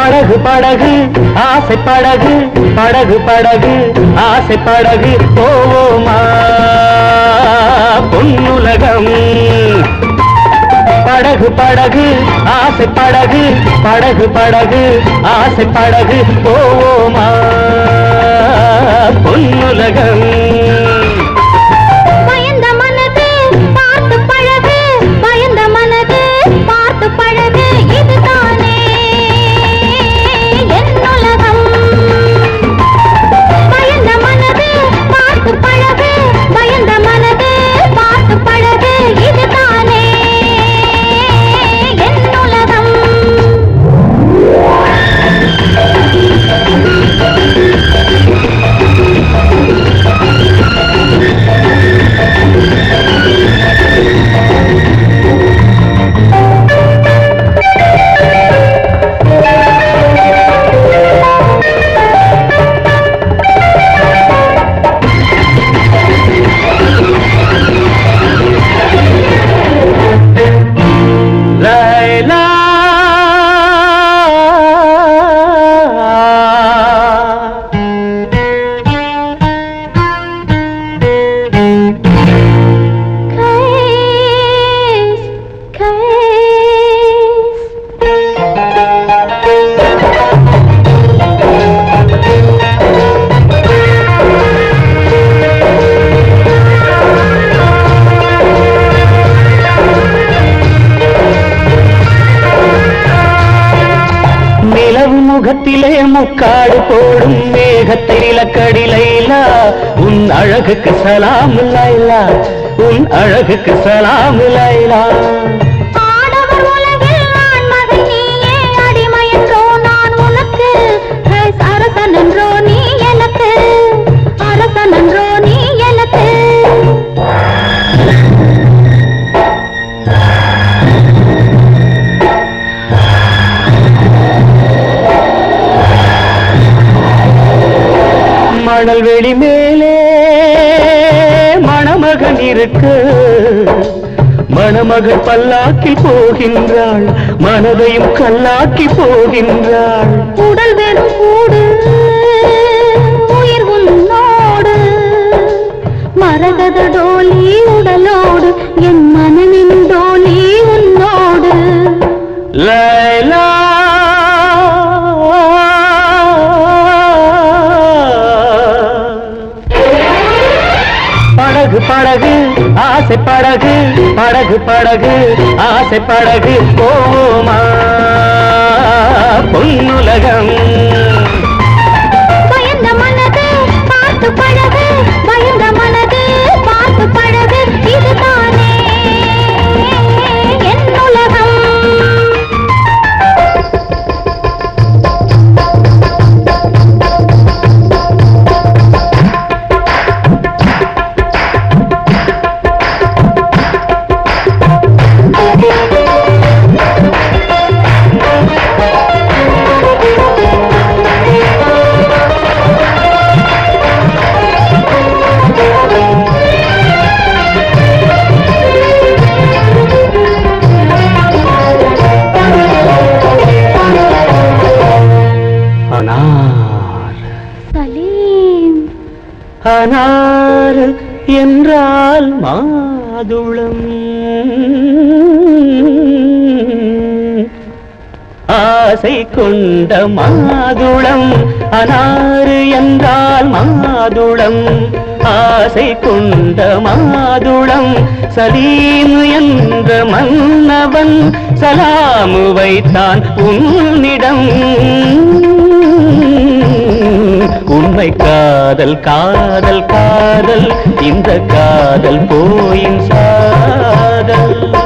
படகு படகு ஆசை படகு படகு படகு ஆசை படகு. போவோமா பொன்னுலகம். படகு படகு ஆசை படகு படகு படகு ஆசை படகு. போவோமா பொன்னுலகம். முக்காடு போடும் மேகத்திலக்கடி கடிலைலா உன் அழகுக்கு சலாம் லைலா. உன் அழகுக்கு சலாம் லைலா. மணல் வெளி மேலே மணமகன் இருக்கு. மணமகள் பல்லாக்கில் போகின்றாள் மனதையும் கல்லாக்கி போகின்றாள். உடல் வேணும் கூடு உயிர் உன்னோடு. மரகத டோலி உடல் படகு படகு ஆசை படகு படகு படகு ஆசை படகு. போமா பொன்னுலகம். அனார் என்றால் மாதுளம். ஆசை கொண்ட மாதுளம் அனாறு என்றால் மாதுளம். ஆசை கொண்ட மாதுளம் சலீம் என்ற மன்னவன் சலாமு வைத்தான் உன்னிடம். உண்மைக்கா காதல் காதல் காதல். இந்த காதல் போயின் சாதல்.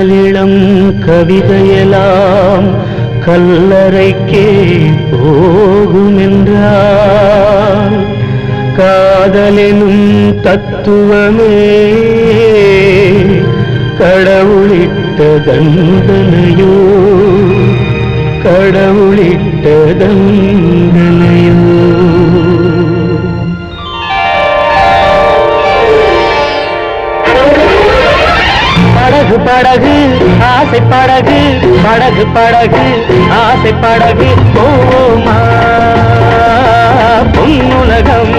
കടലിളം കവിതയെല്ലാം കല്ലറയ്ക്കേ പോകുമെന്നാൽ കാതലെനും തത്വമേ കടവുളിട്ട ദന്തനയോ കടവുളിട്ട ദന്തന படகு படகு ஆசை படகு படகு படகு ஆசை படகு. போவோமா பொன்னுலகம்.